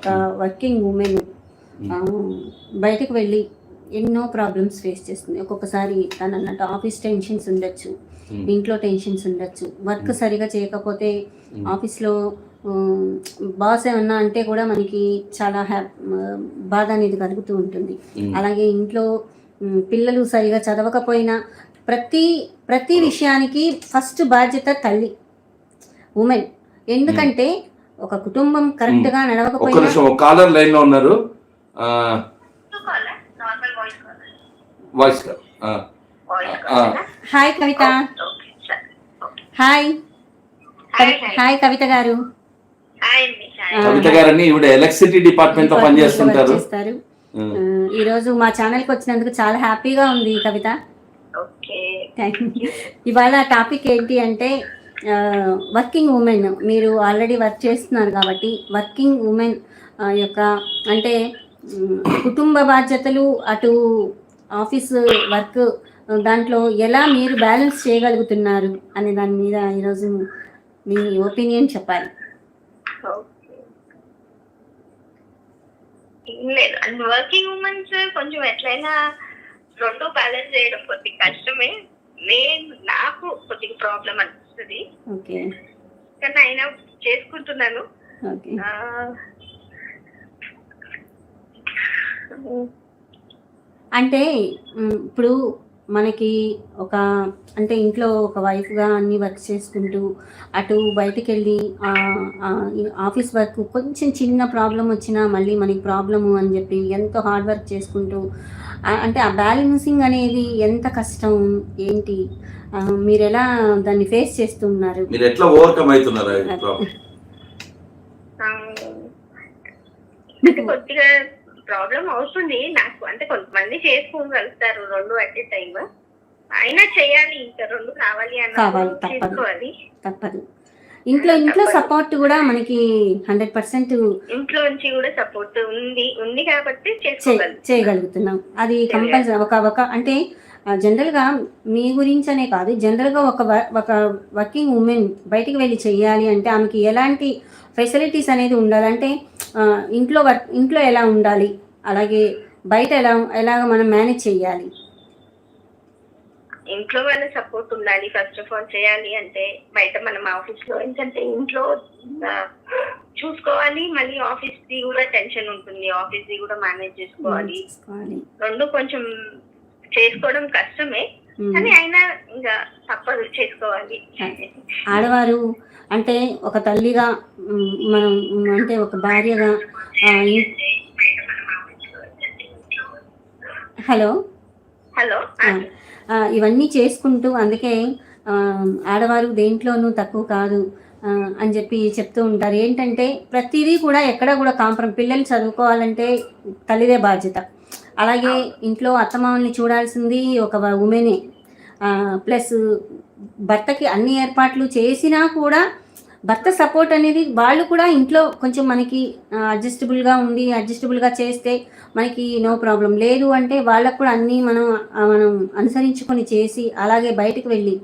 ఒక working women బయటకు వెళ్ళి ఎన్నో ప్రాబ్లమ్స్ ఫేస్ చేస్తుంది. ఒక్కొక్కసారి తను అన్నట్టు ఆఫీస్ టెన్షన్స్ ఉండొచ్చు Hmm. ఇంట్లో టెన్షన్స్ ఉండొచ్చు. వర్క్ సరిగా చేయకపోతే Hmm. ఆఫీస్లో బాస్ ఏమన్నా అంటే కూడా మనకి చాలా హ్యా బాధ అనేది కలుగుతూ ఉంటుంది. Hmm. అలాగే ఇంట్లో పిల్లలు సరిగా చదవకపోయినా ప్రతి ప్రతి విషయానికి ఫస్ట్ బాధ్యత తల్లి ఉమెన్ ఎందుకంటే ఒక కుటుంబం కరెక్ట్గా ఒక్క నడవకపోయినా నిమిషం ఒక కాలర్ లైన్లో ఉన్నారు. Voice hi Kavitha hi hi Kavitha garu. Kavitha గారని ఈవిడ ఎలక్ట్రిసిటీ డిపార్ట్మెంట్లో పనిచేస్తుంటారు. ఈ రోజు మా ఛానల్కి వచ్చినందుకు చాలా హ్యాపీగా ఉంది కవిత ఓకే థ్యాంక్ యూ ఇవాళ టాపిక్ ఏంటి అంటే వర్కింగ్ ఉమెన్ మీరు ఆల్రెడీ వర్క్ చేస్తున్నారు కాబట్టి వర్కింగ్ ఉమెన్ యొక్క అంటే కుటుంబ బాధ్యతలు అటు ఆఫీస్ వర్క్ దాంట్లో ఎలా మీరు బ్యాలెన్స్ చేయగలుగుతున్నారు అనే దాని మీద ఈరోజు మీ ఒపీనియన్ చెప్పాలి. ఏం లేదు. అండ్ వర్కింగ్ ఉమెన్స్ కొంచెం ఎట్లయినా రెండు బ్యాలెన్స్ చేయడం కొద్దిగా కష్టమే. నేను నాకు కొద్దిగా ప్రాబ్లం అని ఓకే. కానీ అయినా చేసుకుంటున్నాను. అంటే ఇప్పుడు మనకి ఒక అంటే ఇంట్లో ఒక వైఫ్గా అన్ని వర్క్ చేసుకుంటూ అటు బయటికి వెళ్ళి ఆ, ఆ, ఈ ఆఫీస్ వర్క్ కొంచెం చిన్న ప్రాబ్లం వచ్చినా మళ్ళీ మనకి ప్రాబ్లము అని చెప్పి ఎంతో హార్డ్ వర్క్ చేసుకుంటూ అంటే ఆ బ్యాలెన్సింగ్ అనేది ఎంత కష్టం ఏంటి? మీరు ఎలా దాన్ని ఫేస్ చేస్తున్నారు? మీరు ఎట్లా ఓవర్కమ్ అవుతున్నారు కొద్దిగా ప్రాబ్లం అవుతుంది. నాకు అంటే కొంతమంది చేసుకోగలుగుతారు రెండు అట్ టైం అయినా చేయాలి ఇంకా రెండు కావాలి తప్పదు. చేసుకోవాలి తప్పదు. ఇంట్లో ఇంట్లో సపోర్ట్ కూడా మనకి హండ్రెడ్ పర్సెంట్ ఇంట్లో నుంచి కూడా సపోర్ట్ ఉంది ఉంది కాబట్టి చేయగలుగుతున్నాం. అది కంపల్సరీ ఒక ఒక అంటే జనరల్గా మీ గురించి అనే కాదు జనరల్గా ఒక ఒక వర్కింగ్ ఉమెన్ బయటికి వెళ్ళి చేయాలి అంటే ఆమెకి ఎలాంటి ఫెసిలిటీస్ అనేది ఉండాలంటే ఇంట్లో వర్క్ ఇంట్లో ఎలా ఉండాలి అలాగే బయట ఎలా ఎలాగ మనం మేనేజ్ చేయాలి ఇంట్లో వాళ్ళ సపోర్ట్ ఉండాలి ఫస్ట్ ఆఫ్ ఆల్ చేయాలి అంటే బయట మనం ఆఫీస్లో ఏంటంటే ఇంట్లో చూసుకోవాలి మళ్ళీ ఆఫీస్ ది కూడా టెన్షన్ ఉంటుంది ఆఫీస్ ది కూడా మేనేజ్ చేసుకోవాలి. చేసుకోవాలి. రెండు కొంచెం చేసుకోవడం కష్టమే. కానీ అయినా ఇంకా తప్పదు చేసుకోవాలి. ఆడవారు అంటే ఒక తల్లిగా మనం అంటే ఒక భార్యగా హలో? హలో ఇవన్నీ చేసుకుంటూ అందుకే ఆడవారు దేంట్లోనూ తక్కువ కాదు అని చెప్పి చెప్తూ ఉంటారు. ఏంటంటే ప్రతిదీ కూడా ఎక్కడ కూడా కాంప్రం పిల్లలు చదువుకోవాలంటే తల్లిదే బాధ్యత. అలాగే ఇంట్లో అత్తమామల్ని చూడాల్సింది ఒక ఉమెనే. ప్లస్ భర్తకి అన్ని ఏర్పాట్లు చేసినా కూడా భర్త సపోర్ట్ అనేది వాళ్ళు కూడా ఇంట్లో కొంచెం మనకి అడ్జస్టబుల్గా ఉండి అడ్జస్టబుల్గా చేస్తే మనకి నో ప్రాబ్లం. లేదు అంటే వాళ్ళకు కూడా అన్నీ మనం మనం అనుసరించుకొని చేసి అలాగే బయటకు వెళ్ళి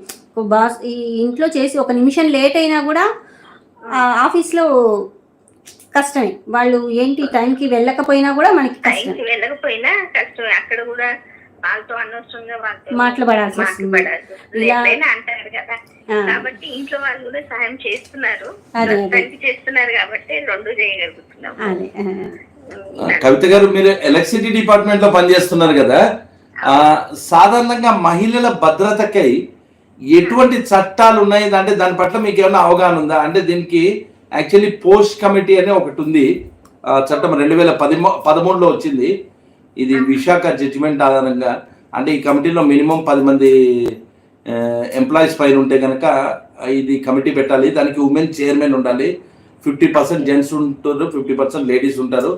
బాస్ ఈ ఇంట్లో చేసి ఒక నిమిషం లేట్ అయినా కూడా ఆఫీస్లో కష్టమే. వాళ్ళు ఏంటి టైంకి వెళ్ళకపోయినా కూడా మనకి కష్టం. టైంకి వెళ్ళకపోయినా కష్టమే. అక్కడ కూడా వాళ్ళతో అనవసరంగా వాళ్ళతో మాట్లాడాల్సి వస్తుంది. ఎప్పుడైనా అంటారు కదా. కాబట్టి ఇంట్లో వాళ్ళు కూడా సాయం చేస్తున్నారు. చేస్తున్నారు కాబట్టి రెండు చేయగలుగుతున్నాం కవిత గారు మీరు ఎలక్ట్రిసిటీ డిపార్ట్మెంట్లో పనిచేస్తున్నారు కదా. ఆ, సాధారణంగా మహిళల భద్రతకై ఎటువంటి చట్టాలు ఉన్నాయి? అంటే దాని పట్ల మీకు ఏమైనా అవగాహన ఉందా? అంటే దీనికి యాక్చువల్లీ పోస్ట్ కమిటీ అనే ఒకటి ఉంది. చట్టం రెండు వేల పదిమూ పదమూడులో వచ్చింది. ఇది విశాఖ జడ్జిమెంట్ ఆధారంగా. అంటే ఈ కమిటీలో మినిమం పది మంది ఎంప్లాయీస్ పైన ఉంటే కనుక ఇది కమిటీ పెట్టాలి. దానికి ఉమెన్ చైర్మన్ ఉండాలి. ఫిఫ్టీ పర్సెంట్ జెంట్స్ ఉంటారు ఫిఫ్టీ పర్సెంట్ లేడీస్ ఉంటారు.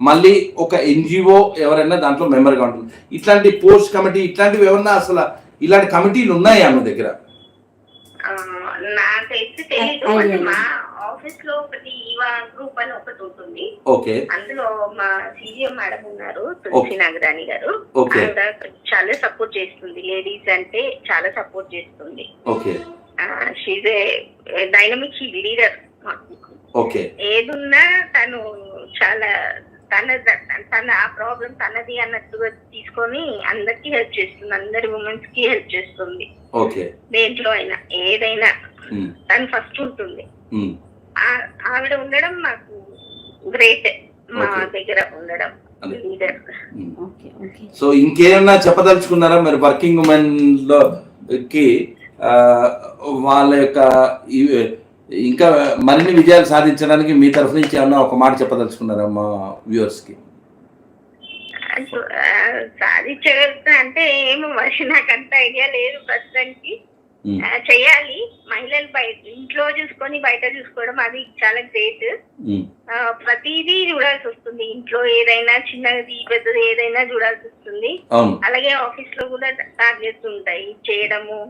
మళ్ళీ ఒక ఎన్జిఓ ఎవరైనా దాంట్లో మెంబర్గా ఉంటుంది. ఇట్లాంటి పోస్ట్ కమిటీ ఇట్లాంటివి ఏమన్నా అసలు ఇలాంటి కమిటీలు ఉన్నాయా మీ దగ్గర? తెలియదు ఆఫీస్లో ఒకటి ఈవా గ్రూప్ అని ఒకటి ఉంటుంది. ఓకే. అందులో మా సీఎం మేడం ఉన్నారు తులసి నాగరాణి గారు. ఆవిడ చాలా సపోర్ట్ చేస్తుంది. లేడీస్ అంటే చాలా సపోర్ట్ చేస్తుంది. Okay. She's a dynamic leader okay. ఏదున్నా తను చాలా తన తన ఆ ప్రాబ్లం తనది అన్నట్టుగా తీసుకొని అందరికి హెల్ప్ చేస్తుంది. అందరి ఉమెన్స్కి హెల్ప్ చేస్తుంది. దేంట్లో అయినా ఏదైనా తను ఫస్ట్ ఉంటుంది. ఆవిడ ఉండడం మాకు గ్రేట్ మా. దగ్గర ఉండడం సో ఇంకేమన్నా చెప్పదలుచుకున్నారా? మరి వర్కింగ్ ఉమెన్లోకి ఆ, వాళ్ళ యొక్క ఇంకా మరిన్ని విజయాలు సాధించడానికి మీ తరఫు నుంచి ఏమన్నా ఒక మాట చెప్పదలుచుకున్నారా మా వ్యూవర్స్కి సాధించగలుగుతా అంటే ఏమో మరి నాకు అంత ఐడియా లేదు ప్రస్తుతానికి. చెయ్యాలి. మహిళలు బయట ఇంట్లో చూసుకొని బయట చూసుకోవడం అది చాలా గ్రేట్. ప్రతిదీ చూడాల్సి వస్తుంది. ఇంట్లో ఏదైనా చిన్నది పెద్దది ఏదైనా చూడాల్సి వస్తుంది. అలాగే ఆఫీస్లో కూడా టార్గెట్స్ ఉంటాయి. చేయడము.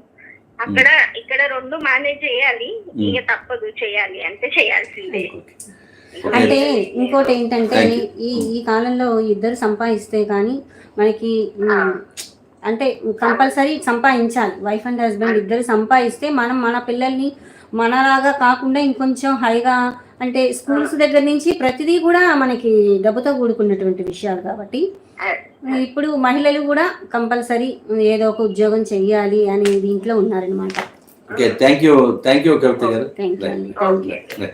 అక్కడ ఇక్కడ రెండు మేనేజ్ చేయాలి. ఇక తప్పదు చేయాలి అంటే చేయాల్సిందే. అంటే ఇంకోటి ఏంటంటే. ఈ ఈ కాలంలో ఇద్దరు సంపాదిస్తే కానీ మనకి అంటే కంపల్సరీ సంపాదించాలి. వైఫ్ అండ్ హస్బెండ్ ఇద్దరు సంపాదిస్తే మనం మన పిల్లల్ని మనలాగా కాకుండా ఇంకొంచెం హైగా అంటే స్కూల్స్ దగ్గర నుంచి ప్రతిదీ కూడా మనకి డబ్బుతో కూడుకున్నటువంటి విషయాలు కాబట్టి ఇప్పుడు మహిళలు కూడా కంపల్సరీ ఏదో ఒక ఉద్యోగం చెయ్యాలి అనే దీంట్లో ఉన్నారనమాట thank you thank you Kavitha garu. Thank you